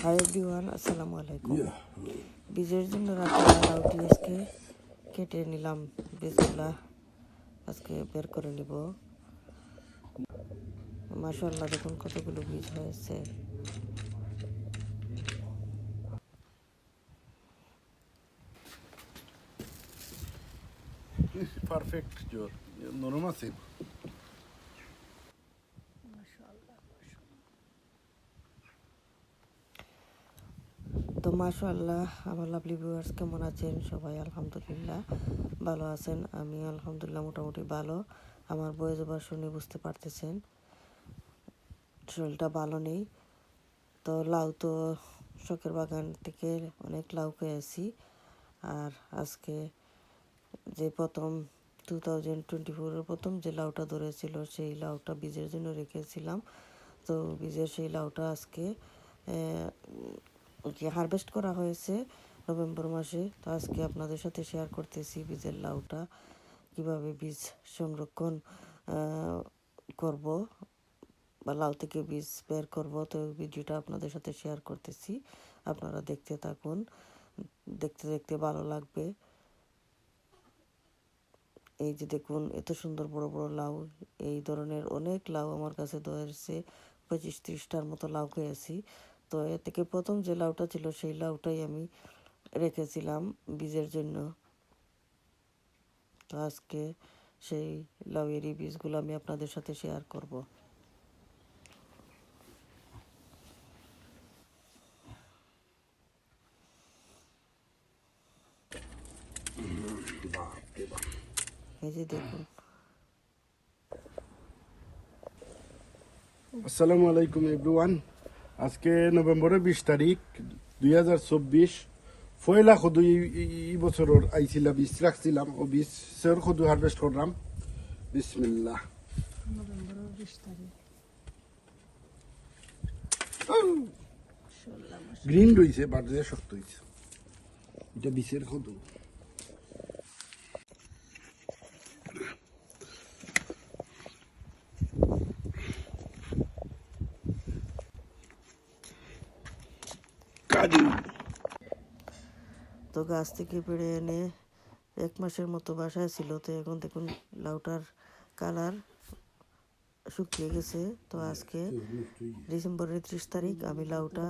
Hi everyone আসসালামু আলাইকুম. বীজের জন্য লাউটি আজকে কেটে নিলাম বীজগুলা আজকে বের করে নিব মাশাল্লাহ দেখুন কতগুলো বীজ হয়েছে পারফেক্ট জোর নরম আছে তো মাশাল্লাহ আমার লাভলি ভিউয়ার্স কেমন আছেন? সবাই আলহামদুলিল্লাহ ভালো আছেন। আমি আলহামদুলিল্লাহ মোটামুটি ভালো। আমার বয়স বা শুনে বুঝতে পারতেছেন, শরীরটা ভালো নেই। তো লাউ তো শখের বাগান থেকে অনেক লাউ পেয়েছি আর আজকে যে প্রথম টু থাউজেন্ড টোয়েন্টি ফোরের প্রথম যে লাউটা ধরেছিল, সেই লাউটা বীজের জন্য রেখেছিলাম। তো বীজের সেই লাউটা আজকে কি হারভেস্ট করা হয়েছে নভেম্বর মাসে। তো আজকে আপনাদের সাথে শেয়ার করতেছি বীজের লাউটা, কীভাবে বীজ সংরক্ষণ করব বা লাউ থেকে বীজ বের করব। তো ভিডিওটা আপনাদের সাথে শেয়ার করতেছি। আপনারা দেখতে থাকুন, দেখতে দেখতে ভালো লাগবে। এই যে দেখুন, এত সুন্দর বড় বড় লাউ, এই ধরনের অনেক লাউ আমার কাছে ধরেছে। পঁচিশ ত্রিশটার মতো লাউ খেয়েছি। তো এ থেকে প্রথম যে লাউটা ছিল, সেই লাউটাই আমি রেখেছিলাম বীজের জন্য। তো আজকে সেই লাউয়েরই বীজগুলো আমি আপনাদের সাথে শেয়ার করব। এই যে দেখুন। আসসালামু আলাইকুম এভরিওয়ান আজকে নভেম্বরের বিশ তারিখ দুই হাজার চব্বিশ। পয়লা সদু এই বছরের আইছিলা বীজ রাখছিলাম ও বীজ সের সদু হারভেস্ট করলাম। বিসমিল্লাহ। গ্রিন রয়েছে বাড়িতে শক্ত হয়েছে এটা বিষের সদু তো গাছ থেকে পেড়ে এনে এক মাসের মতো বাসায় ছিল, তো এখন দেখুন লাউটার কালার শুকিয়ে গেছে। তো আজকে ডিসেম্বরের ত্রিশ তারিখ, আমি লাউটা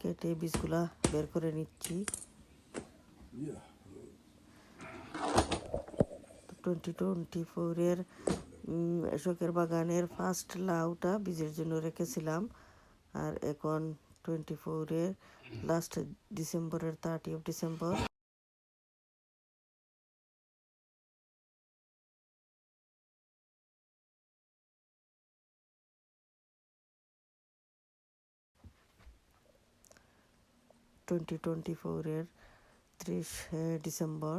কেটে বীজগুলা বের করে নিচ্ছি। টোয়েন্টি টোয়েন্টি ফোরের শোকের বাগানের ফার্স্ট লাউটা বীজের জন্য রেখেছিলাম। আর এখন টোয়েন্টি ফোরের লাস্ট ডিসেম্বরের thirty of December twenty twenty ফোরের ত্রিশ ডিসেম্বর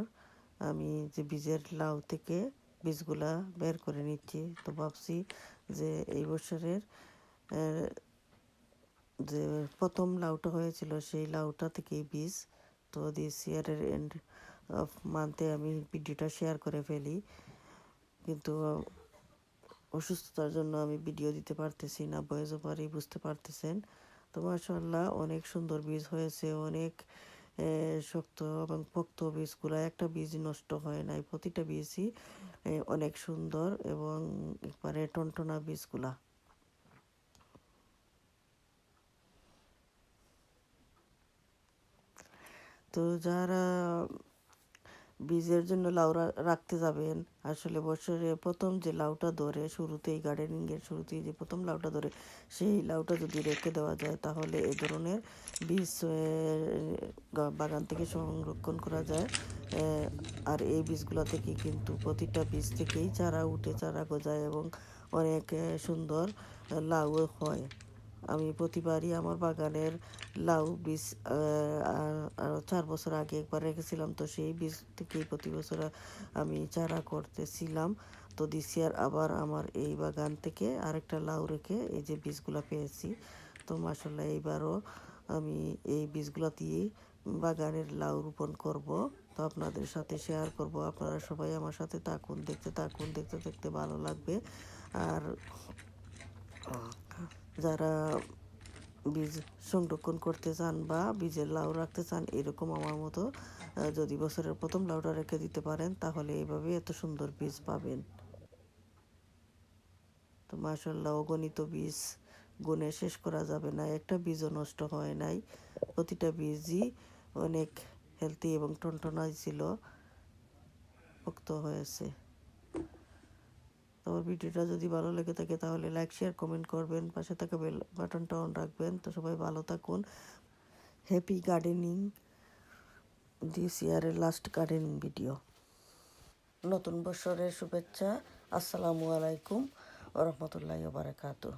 আমি যে বীজের লাউ থেকে বীজগুলা বের করে নিচ্ছি, তো ভাবছি যে এই বছরের যে প্রথম লাউটা হয়েছিল সেই লাউটা থেকেই বীজ। তো দিস ইয়ারের এন্ড অফ মান্থে আমি ভিডিওটা শেয়ার করে ফেলি। কিন্তু অসুস্থতার জন্য আমি ভিডিও দিতে পারতেছি না ভয়েস ওভারই বুঝতে পারতেছেন। তো মাশাল্লাহ অনেক সুন্দর বীজ হয়েছে, অনেক শক্ত এবং পোক্ত বীজগুলো। একটা বীজ নষ্ট হয় নাই, প্রতিটা বীজই অনেক সুন্দর এবং একবারে টনটনা বীজগুলা। তো যারা বীজের জন্য লাউ রাখতে যাবেন, আসলে বছরে প্রথম যে লাউটা ধরে শুরুতেই গার্ডেনিংয়ের শুরুতেই যে প্রথম লাউটা ধরে সেই লাউটা যদি রেখে দেওয়া যায় তাহলে এ ধরনের বীজ বাগান থেকে সংরক্ষণ করা যায়। আর এই বীজগুলো থেকে কিন্তু প্রতিটা বীজ থেকেই চারা উঠে, চারা গজায় এবং অনেক সুন্দর লাউ হয়। আমি প্রতিবারই আমার বাগানের লাউ বীজ আহ, আর- আরও চার বছর আগে একবার রেখেছিলাম তো সেই বীজ থেকেই প্রতি বছর আমি চারা করতেছিলাম। তো দিস ইয়ার আবার আমার এই বাগান থেকে আরেকটা লাউ রেখে এই যে বীজগুলো পেয়েছি। তো মাসাল্লাহ এইবারও আমি এই বীজগুলো দিয়েই বাগানের লাউ রোপণ করব। তো আপনাদের সাথে শেয়ার করব। আপনারা সবাই আমার সাথে থাকুন দেখতে থাকুন দেখতে দেখতে ভালো লাগবে। আর যারা বীজ সংরক্ষণ করতে চান বা বীজের লাউ রাখতে চান, এরকম আমার মতো যদি বছরের প্রথম লাউটা রেখে দিতে পারেন, তাহলে এইভাবে এত সুন্দর বীজ পাবেন। তো মাসাল্লাহ অগণিত বীজ গুনে শেষ করা যাবে না, একটা বীজও নষ্ট হয় নাই। প্রতিটা বীজই অনেক হেলদি এবং টনটনাই ছিল, পোক্ত হয়েছে। আমার ভিডিওটা যদি ভালো লেগে থাকে তাহলে লাইক শেয়ার কমেন্ট করবেন। পাশে থাকা বেল বাটনটা অন রাখবেন। তো সবাই ভালো থাকুন। হ্যাপি গার্ডেনিং দিস ইয়ারের লাস্ট গার্ডেনিং ভিডিও নতুন বছরের শুভেচ্ছা। আসসালামু আলাইকুম ওরহমতুল্লাহ বারাকাতু